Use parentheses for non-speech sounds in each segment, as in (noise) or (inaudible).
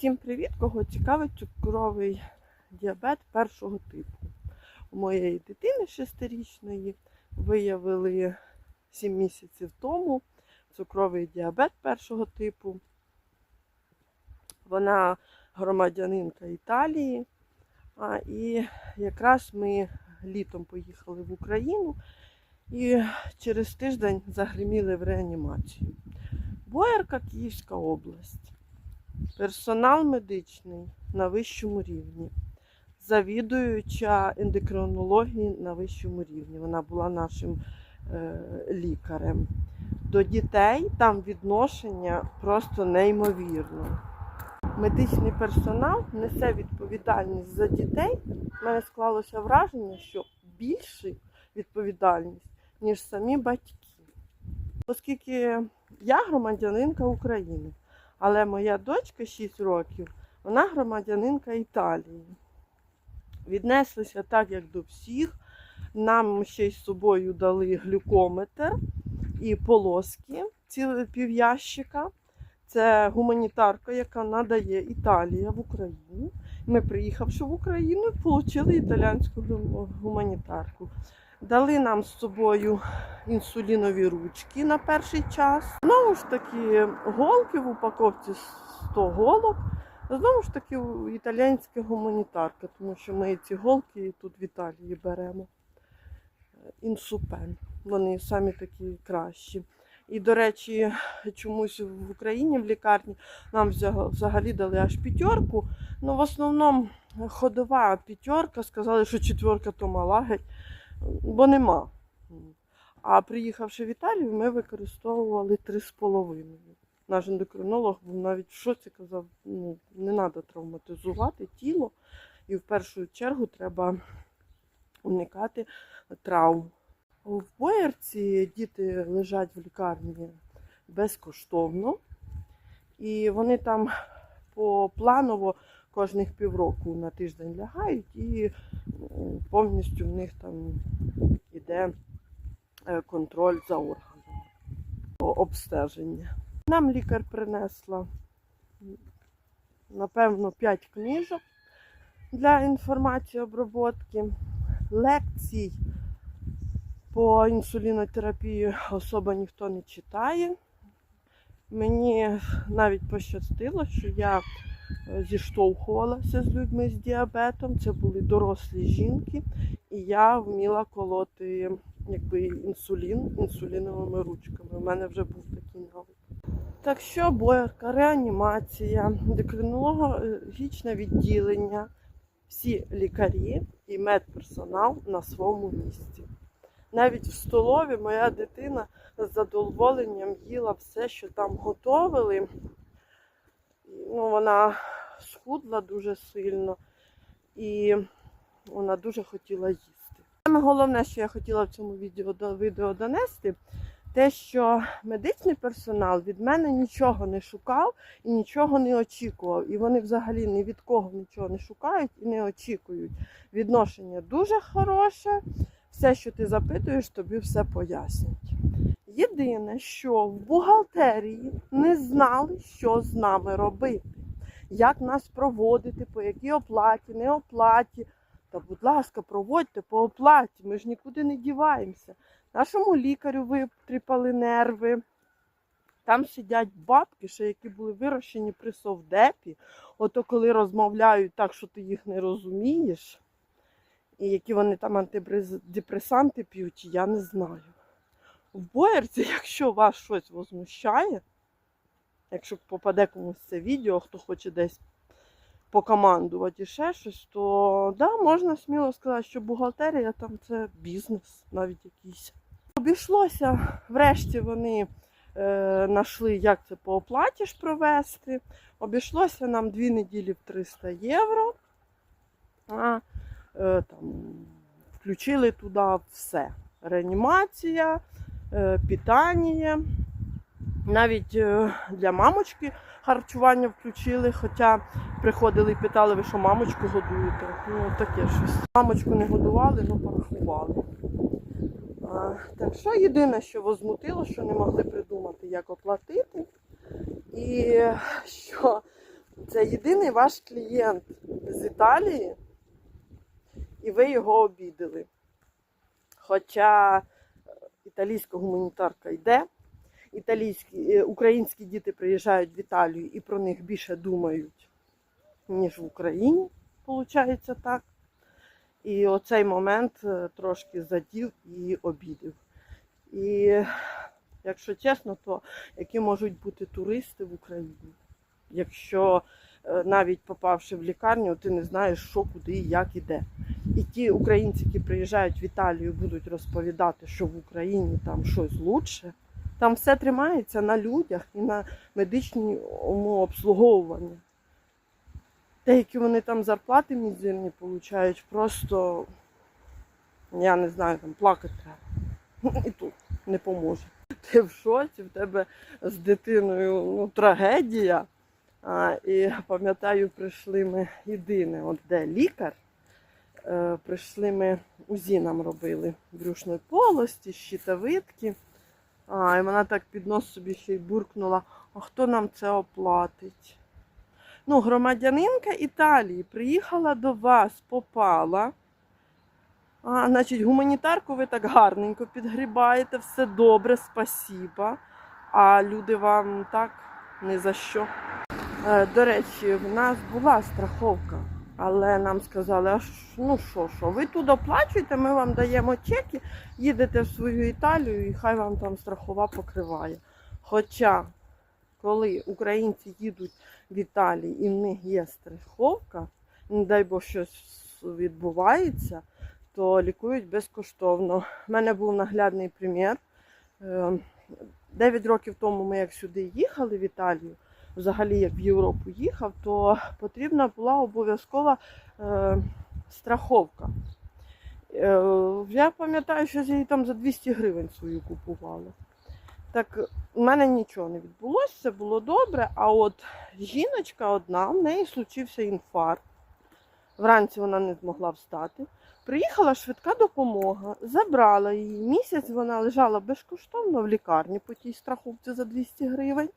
Всім привіт! Кого цікавить цукровий діабет першого типу. У моєї дитини шестирічної виявили 7 місяців тому цукровий діабет першого типу. Вона громадянинка Італії. А, і якраз ми літом поїхали в Україну і через тиждень загриміли в реанімацію. Боярка Київська область. Персонал медичний на вищому рівні, завідуюча ендокринології на вищому рівні. Вона була нашим е, лікарем. До дітей там відношення просто неймовірно. Медичний персонал несе відповідальність за дітей. У мене склалося враження, що більше відповідальність, ніж самі батьки. Оскільки я громадянинка України. Але моя дочка 6 років, вона громадянинка Італії. Віднеслися так, як до всіх. Нам ще й з собою дали глюкометр і полоски, ціле пів'ящика. Це гуманітарка, яка надає Італія в Україну. Ми, приїхавши в Україну, отримали італійську гуманітарку. Дали нам з собою інсулінові ручки на перший час. Знову ж таки, голки в упаковці 100 голок. Знову ж таки, італійська гуманітарка, тому що ми ці голки тут в Італії беремо. Інсупен. Вони самі такі кращі. І, до речі, чомусь в Україні в лікарні нам взагалі дали аж п'ятерку. Ну, в основному ходова п'ятерка, сказали, що четверка то мала геть, бо нема. А приїхавши в Італію, ми використовували 3,5. Наш ендокринолог був навіть в шоці, казав, ну, не треба травматизувати тіло. І в першу чергу треба уникати травм. В Боярці діти лежать в лікарні безкоштовно. І вони там попланово кожних півроку на тиждень лягають і повністю в них там іде контроль за органами, обстеження. Нам лікар принесла, напевно, 5 книжок для інформації обробки, лекцій по інсулінотерапії особа ніхто не читає. Мені навіть пощастило, що я зіштовхувалася з людьми з діабетом. Це були дорослі жінки, і я вміла колоти якби, інсулін інсуліновими ручками. У мене вже був такий навик. Так що боярка, реанімація, ендокринологічне відділення, всі лікарі і медперсонал на своєму місці. Навіть в столові моя дитина з задоволенням їла все, що там готовили. Ну, Вона схудла дуже сильно і вона дуже хотіла їсти. Саме головне, що я хотіла в цьому відео, відео донести, те, що медичний персонал від мене нічого не шукав і нічого не очікував. І вони взагалі ні від кого нічого не шукають і не очікують. Відношення дуже хороше. Все, що ти запитуєш, тобі все пояснять. Єдине, що в бухгалтерії не знали, що з нами робити, як нас проводити, по якій оплаті, не оплаті. Та, будь ласка, проводьте по оплаті, ми ж нікуди не діваємося. Нашому лікарю витріпали нерви. Там сидять бабки, ще які були вирощені при совдепі. Ото коли розмовляють так, що ти їх не розумієш, і які вони там антидепресанти п'ють, я не знаю. В боярці, якщо вас щось возмущає, якщо попаде комусь це відео, хто хоче десь покомандувати і ще щось, то да, можна сміло сказати, що бухгалтерія там це бізнес навіть якийсь. Обійшлося, врешті вони е, знайшли, як це по оплаті ж провести. Обійшлося нам дві неділі в 300 євро. А, е, там, Включили туди все. Реанімація, питання. Навіть е, для мамочки харчування включили, хоча приходили і питали, ви що мамочку годуєте. Ну, таке щось. Мамочку не годували, ну порахували. А, так що єдине, що возмутило, що не могли придумати, як оплатити. І що Це єдиний ваш клієнт з Італії, і ви його обідали. Хоча е, італійська гуманітарка йде, італійські, е, українські діти приїжджають в Італію і про них більше думають, ніж в Україні, виходить так. І оцей момент е, трошки задів і обідів. І якщо чесно, то які можуть бути туристи в Україні, якщо е, навіть попавши в лікарню, ти не знаєш, що, куди і як іде. І ті українці, які приїжджають в Італію, будуть розповідати, що в Україні там щось лучше. Там все тримається на людях і на медичному обслуговуванні. Деякі вони там зарплати мізерні получають, просто я не знаю, там плакати треба. (laughs) І тут не поможе. Ти в шоці, в тебе з дитиною ну, трагедія. А, і пам'ятаю, прийшли ми єдине, от де лікар. Е, прийшли ми УЗІ нам робили брюшної полості, щитовидки. А, і вона так під нос собі ще й буркнула, а хто нам це оплатить? Ну, громадянинка Італії приїхала до вас, попала. А, значить, гуманітарку ви так гарненько підгрібаєте, все добре, спасіба. А люди вам так не за що. Е, До речі, в нас була страховка, але нам сказали, а ну що, що, ви тут оплачуєте, ми вам даємо чеки, їдете в свою Італію і хай вам там страхова покриває. Хоча, коли українці їдуть в Італію і в них є страховка, не дай Бог щось відбувається, то лікують безкоштовно. У мене був наглядний примір. Е, 9 років тому ми як сюди їхали в Італію, взагалі як в Європу їхав, то потрібна була обов'язкова е, страховка. Е, я пам'ятаю, що я її там за 200 гривень свою купувала. Так у мене нічого не відбулося, все було добре. А от жіночка одна, в неї случився інфаркт. Вранці вона не змогла встати. Приїхала швидка допомога, забрала її. Місяць вона лежала безкоштовно в лікарні по тій страховці за 200 гривень.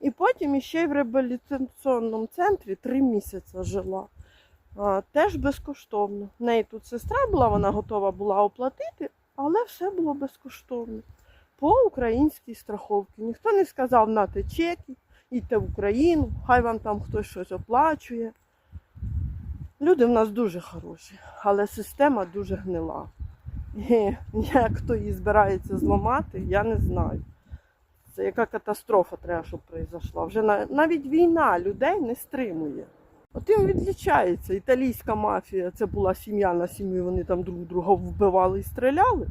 І потім іще й в реабілітаційному центрі три місяці жила. Теж безкоштовно. В неї тут сестра була, вона готова була оплатити, але все було безкоштовно. По українській страховці. Ніхто не сказав нате чеки, йдьте в Україну, хай вам там хтось щось оплачує. Люди в нас дуже хороші, але система дуже гнила. І як хто її збирається зламати, я не знаю. Це яка катастрофа треба, щоб произошла. Вже навіть війна людей не стримує. Отим відлічається. Італійська мафія це була сім'я на сім'ю, вони там друг друга вбивали і стріляли.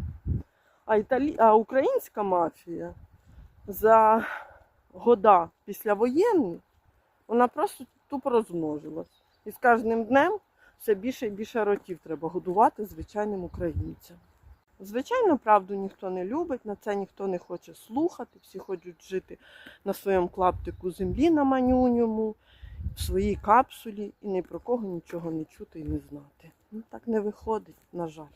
А, італі... а українська мафія за года післявоєнні, вона просто тупо розмножилась. І з кожним днем все більше і більше ротів треба годувати звичайним українцям. Звичайно, правду ніхто не любить, на це ніхто не хоче слухати, всі хочуть жити на своєму клаптику землі на манюньому, в своїй капсулі і ні про кого нічого не чути і не знати. Ну так не виходить, на жаль.